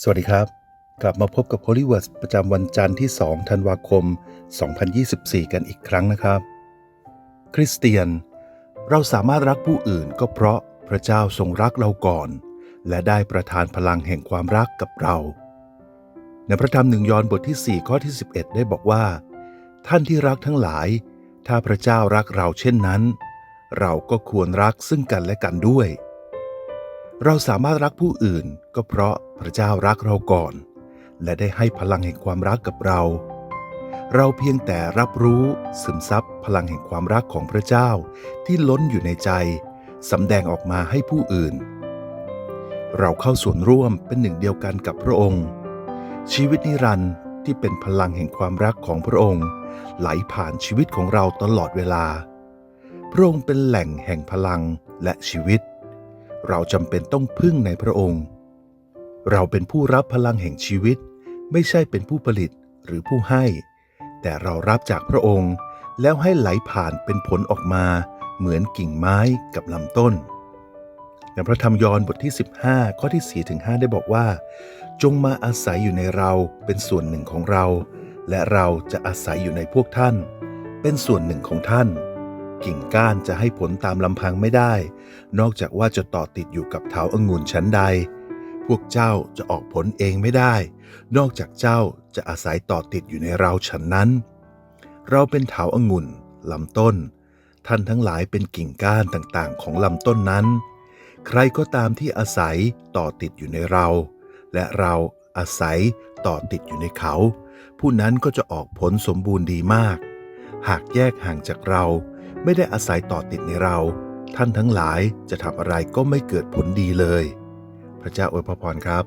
สวัสดีครับ กลับมาพบกับ Holy Words ประจำวันจันทร์ที่ 2 ธันวาคม 2024 กันอีกครั้งนะครับ คริสเตียน เราสามารถรักผู้อื่นก็เพราะพระเจ้าทรงรักเราก่อน และได้ประทานพลังแห่งความรักกับเรา ในพระธรรมหนึ่งยอห์นบทที่ 4 ข้อที่ 11 ได้บอกว่า ท่านที่รักทั้งหลาย ถ้าพระเจ้ารักเราเช่นนั้น เราก็ควรรักซึ่งกันและกันด้วย เราสามารถรักผู้อื่นก็เพราะพระเจ้ารักเราก่อน และได้ให้พลังแห่งความรักกับเรา เราเพียงแต่รับรู้ซึมซับพลังแห่งความรักของพระเจ้าที่ล้นอยู่ในใจสำแดงออกมาให้ผู้อื่น เราเข้าส่วนร่วมเป็นหนึ่งเดียวกันกับพระองค์ ชีวิตนิรันดร์ที่เป็นพลังแห่งความรักของพระองค์ ไหลผ่านชีวิตของเราตลอดเวลา พระองค์เป็นแหล่งแห่งพลังและชีวิต เราจำเป็นต้องพึ่งในพระองค์ เราเป็นผู้รับพลังแห่งชีวิต ไม่ใช่เป็นผู้ผลิตหรือผู้ให้ แต่เรารับจากพระองค์แล้วให้ไหลผ่านเป็นผลออกมา เหมือนกิ่งไม้กับลำต้นในพระธรรมยอห์นบทที่ 15 ข้อที่4ถึง5ได้บอกว่า จงมาอาศัยอยู่ในเราเป็นส่วนหนึ่งของเรา และเราจะอาศัยอยู่ในพวกท่าน เป็นส่วนหนึ่งของท่าน กิ่งก้านจะให้ผลตามลำพังไม่ได้ นอกจากว่าจะต่อติดอยู่กับเถาองุ่นชั้นใด พวกเจ้าจะออกผลเองไม่ได้ นอกจากเจ้าจะอาศัยต่อติดอยู่ในเราฉันนั้น เราเป็นเถาองุ่นลำต้น ท่านทั้งหลายเป็นกิ่งก้านต่างๆ ของลำต้นนั้น ใครก็ตามที่อาศัยต่อติดอยู่ในเรา และเราอาศัยต่อติดอยู่ในเขา ผู้นั้นก็จะออกผลสมบูรณ์ดีมาก หากแยกห่างจากเรา ไม่ได้อาศัยต่อติดในเรา ท่านทั้งหลายจะทำอะไรก็ไม่เกิดผลดีเลย พระเจ้าอวยพรครับ